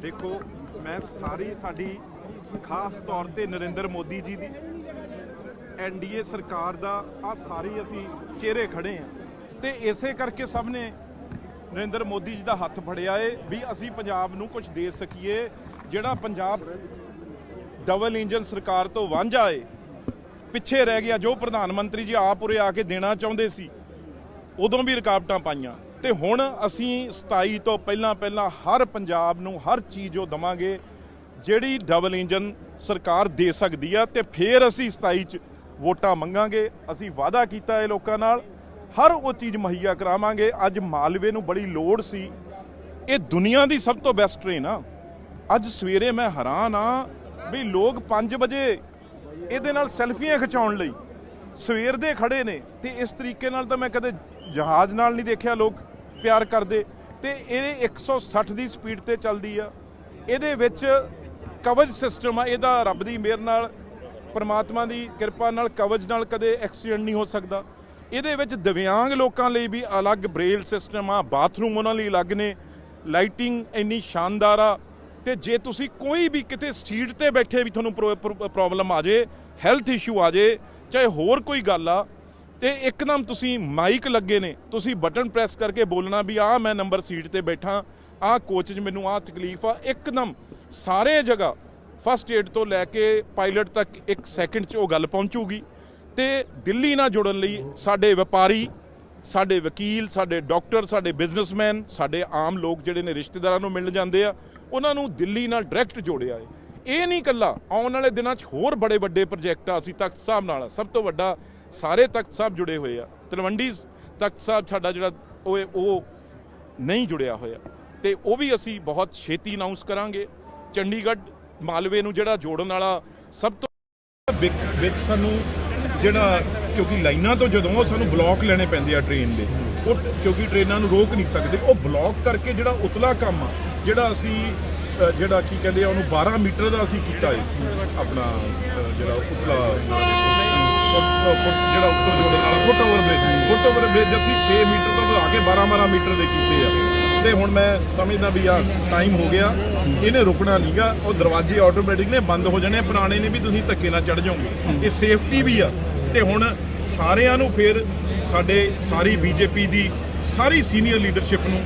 ਦੇਖੋ, ਮੈਂ ਸਾਰੀ ਸਾਡੀ ਖਾਸ ਤੌਰ ਤੇ ਨਰਿੰਦਰ ਮੋਦੀ ਜੀ ਦੀ ਐਨਡੀਏ ਸਰਕਾਰ ਦਾ ਆ ਸਾਰੇ ਅਸੀਂ ਚਿਹਰੇ ਖੜੇ ਆ ਤੇ ਇਸੇ ਕਰਕੇ ਸਭ ਨੇ ਨਰਿੰਦਰ ਮੋਦੀ ਜੀ ਦਾ ਹੱਥ ਫੜਿਆ ਏ ਵੀ ਅਸੀਂ ਪੰਜਾਬ ਨੂੰ ਕੁਝ ਦੇ ਸਕੀਏ, ਜਿਹੜਾ ਪੰਜਾਬ ਡਬਲ ਇੰਜਨ ਸਰਕਾਰ ਤੋਂ ਵਾਂਝਾ ਏ। ਪਿੱਛੇ ਰਹਿ ਗਿਆ ਜੋ ਪ੍ਰਧਾਨ ਮੰਤਰੀ ਜੀ ਆਪ ਉਰੇ ਆ ਕੇ ਦੇਣਾ ਚਾਹੁੰਦੇ ਸੀ, ਉਦੋਂ ਵੀ ਰੁਕਾਵਟਾਂ ਪਾਈਆਂ। ਤੇ ਹੁਣ ਅਸੀਂ 27 ਤੋਂ ਪਹਿਲਾਂ ਪਹਿਲਾਂ ਹਰ ਪੰਜਾਬ ਨੂੰ ਹਰ ਚੀਜ਼ ਉਹ ਦਵਾਂਗੇ, ਜਿਹੜੀ ਡਬਲ ਇੰਜਨ ਸਰਕਾਰ ਦੇ ਸਕਦੀ ਆ ਤੇ ਫੇਰ ਅਸੀਂ 27 ਚ ਵੋਟਾਂ ਮੰਗਾਂਗੇ। ਅਸੀਂ ਵਾਅਦਾ ਕੀਤਾ ਇਹ ਲੋਕਾਂ ਨਾਲ, ਹਰ ਉਹ ਚੀਜ਼ ਮੁਹੱਈਆ ਕਰਾਵਾਂਗੇ। ਅੱਜ ਮਾਲਵੇ ਨੂੰ ਬੜੀ ਲੋੜ ਸੀ। ਇਹ ਦੁਨੀਆ ਦੀ ਸਭ ਤੋਂ ਬੈਸਟ ਟ੍ਰੇਨ ਆ। ਅੱਜ ਸਵੇਰੇ ਮੈਂ ਹੈਰਾਨ ਆ ਵੀ ਲੋਕ 5 ਵਜੇ ਇਹਦੇ ਨਾਲ ਸੈਲਫੀਆਂ ਖਿਚਾਉਣ ਲਈ ਸਵੇਰ ਦੇ ਖੜੇ ਨੇ ਤੇ ਇਸ ਤਰੀਕੇ ਨਾਲ ਤਾਂ ਮੈਂ ਕਦੇ ਜਹਾਜ਼ ਨਾਲ ਨਹੀਂ ਦੇਖਿਆ ਲੋਕ। ਪਿਆਰ ਕਰਦੇ ਤੇ ਇਹ 160 ਦੀ ਸਪੀਡ ਤੇ ਚੱਲਦੀ ਆ। ਇਹਦੇ ਵਿੱਚ ਕਵਚ ਸਿਸਟਮ ਆ, ਇਹਦਾ ਰੱਬ ਦੀ ਮਿਹਰ ਨਾਲ, ਪਰਮਾਤਮਾ ਦੀ ਕਿਰਪਾ ਨਾਲ ਕਵਚ ਨਾਲ ਕਦੇ ਐਕਸੀਡੈਂਟ ਨਹੀਂ ਹੋ ਸਕਦਾ। ਇਹਦੇ ਵਿੱਚ ਦਿਵਿਆਂਗ ਲੋਕਾਂ ਲਈ ਵੀ ਅਲੱਗ ਬ੍ਰੇਲ ਸਿਸਟਮ ਆ, ਬਾਥਰੂਮ ਉਹਨਾਂ ਲਈ ਅਲੱਗ ਨੇ, ਲਾਈਟਿੰਗ ਇੰਨੀ ਸ਼ਾਨਦਾਰ ਆ ਤੇ ਜੇ ਤੁਸੀਂ ਕੋਈ ਵੀ ਕਿਤੇ ਸੀਟ ਤੇ ਬੈਠੇ ਵੀ ਤੁਹਾਨੂੰ ਪ੍ਰੋਬਲਮ ਆ ਜੇ, ਹੈਲਥ ਇਸ਼ੂ ਆ ਜੇ, ਚਾਹੇ ਹੋਰ ਕੋਈ ਗੱਲ ਆ ਤੇ ਇੱਕਦਮ ਤੁਸੀਂ ਮਾਈਕ ਲੱਗੇ ਨੇ, ਤੁਸੀਂ ਬਟਨ ਪ੍ਰੈਸ ਕਰਕੇ ਬੋਲਣਾ ਵੀ ਆ ਮੈਂ ਨੰਬਰ ਸੀਟ ਤੇ ਬੈਠਾ ਆ ਕੋਚ 'ਚ ਮੈਨੂੰ ਆ ਤਕਲੀਫ ਆ। ਇੱਕਦਮ ਸਾਰੇ ਜਗ੍ਹਾ ਫਸਟ ਏਡ ਤੋਂ ਲੈ ਕੇ ਪਾਇਲਟ ਤੱਕ ਇੱਕ ਸੈਕਿੰਡ 'ਚ ਉਹ ਗੱਲ ਪਹੁੰਚੂਗੀ। ਤੇ ਦਿੱਲੀ ਨਾਲ ਜੁੜਨ ਲਈ ਸਾਡੇ ਵਪਾਰੀ, ਸਾਡੇ ਵਕੀਲ, ਸਾਡੇ ਡਾਕਟਰ ਸਾਡੇ ਬਿਜ਼ਨਸਮੈਨ ਸਾਡੇ ਆਮ ਲੋਕ ਜਿਹੜੇ ਨੇ ਰਿਸ਼ਤੇਦਾਰਾਂ ਨੂੰ ਮਿਲਣ ਜਾਂਦੇ ਆ, ਉਹਨਾਂ ਨੂੰ ਦਿੱਲੀ ਨਾਲ ਡਾਇਰੈਕਟ ਜੋੜਿਆ ਹੈ। ਇਹ ਨਹੀਂ ਕੱਲਾ ਆਉਣ ਵਾਲੇ ਦਿਨਾਂ 'ਚ ਹੋਰ ਬੜੇ ਵੱਡੇ ਪ੍ਰੋਜੈਕਟ ਆ ਅਸੀਂ ਤਖਤ ਸਾਹਿਬ ਨਾਲ। ਸਭ ਤੋਂ ਵੱਡਾ ਸਾਰੇ ਤਖਤ ਸਾਹਿਬ ਜੁੜੇ ਹੋਏ ਆ। ਤਲਵੰਡੀ ਤਖਤ ਸਾਹਿਬ ਸਾਡਾ ਜਿਹੜਾ ਉਹ ਉਹ ਨਹੀਂ ਜੁੜਿਆ ਹੋਇਆ। ਤੇ ਉਹ ਵੀ ਅਸੀਂ ਬਹੁਤ ਛੇਤੀ ਅਨਾਉਂਸ ਕਰਾਂਗੇ। ਚੰਡੀਗੜ੍ਹ ਮਾਲਵੇ ਨੂੰ ਜਿਹੜਾ ਜੋੜਨ ਵਾਲਾ ਸਭ ਤੋਂ ਵਿੱਚ ਸਾਨੂੰ ਜਿਹੜਾ, ਕਿਉਂਕਿ ਲਾਈਨਾਂ ਤੋਂ ਜਦੋਂ ਸਾਨੂੰ ਬਲੌਕ ਲੈਣੇ ਪੈਂਦੇ ਆ ਟ੍ਰੇਨ ਦੇ, ਉਹ ਕਿਉਂਕਿ ਟ੍ਰੇਨਾਂ ਨੂੰ ਰੋਕ ਨਹੀਂ ਸਕਦੇ। ਉਹ ਬਲੌਕ ਕਰਕੇ ਜਿਹੜਾ ਉਤਲਾ ਕੰਮ ਆ, ਜਿਹੜਾ ਅਸੀਂ ਜਿਹੜਾ ਕੀ ਕਹਿੰਦੇ ਆ, ਉਹਨੂੰ 12 ਮੀਟਰ ਦਾ ਅਸੀਂ ਕੀਤਾ ਹੈ ਆਪਣਾ ਜਿਹੜਾ ਉਤਲਾ ਫੁੱਟ- ਜਿਹੜਾ ਉੱਤੋਂ ਜੋੜਨ ਵਾਲਾ foot over bridge foot over bridge ਅਸੀਂ 6 ਮੀਟਰ ਤੋਂ ਵਧਾ ਕੇ 12 12 ਮੀਟਰ ਦੇ ਕੀਤੇ ਆ। ਤੇ ਹੁਣ ਮੈਂ ਸਮਝਦਾ ਵੀ ਆ ਟਾਈਮ ਹੋ ਗਿਆ। ਇਹਨੇ ਰੁਕਣਾ ਨਹੀਂਗਾ ਉਹ ਦਰਵਾਜ਼ੇ ਆਟੋਮੈਟਿਕ ਨੇ ਬੰਦ ਹੋ ਜਾਣੇ ਪੁਰਾਣੇ ਨੇ ਵੀ ਤੁਸੀਂ ਧੱਕੇ ਨਾਲ ਚੜ ਜਾਓਗੇ। ਇਹ ਸੇਫਟੀ ਵੀ ਆ। ਤੇ ਹੁਣ ਸਾਰਿਆਂ ਨੂੰ ਫਿਰ ਸਾਡੇ ਸਾਰੀ ਬੀਜੇਪੀ ਦੀ, ਸਾਰੀ ਸੀਨੀਅਰ ਲੀਡਰਸ਼ਿਪ ਨੂੰ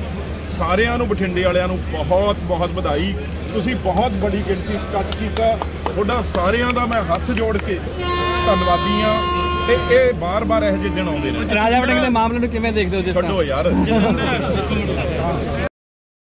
ਸਾਰਿਆਂ ਨੂੰ ਬਠਿੰਡੇ ਵਾਲਿਆਂ ਨੂੰ ਬਹੁਤ ਬਹੁਤ ਵਧਾਈ। ਤੁਸੀਂ ਬਹੁਤ ਬੜੀ ਗਿਣਤੀ 'ਚ ਕੱਟ ਕੀਤਾ। ਤੁਹਾਡਾ ਸਾਰਿਆਂ ਦਾ ਮੈਂ ਹੱਥ ਜੋੜ ਕੇ ਧੰਨਵਾਦੀ ਆ ਤੇ ਇਹ ਬਾਰ-ਬਾਰ ਇਹੋ ਜਿਹੇ ਦਿਨ ਆਉਂਦੇ ਨੇ। ਰਾਜਾ ਵੜਿੰਗ ਦੇ ਮਾਮਲੇ ਨੂੰ ਕਿਵੇਂ ਦੇਖਦੇ ਹੋ ਤਰ੍ਹਾਂ ਛੱਡੋ ਯਾਰ।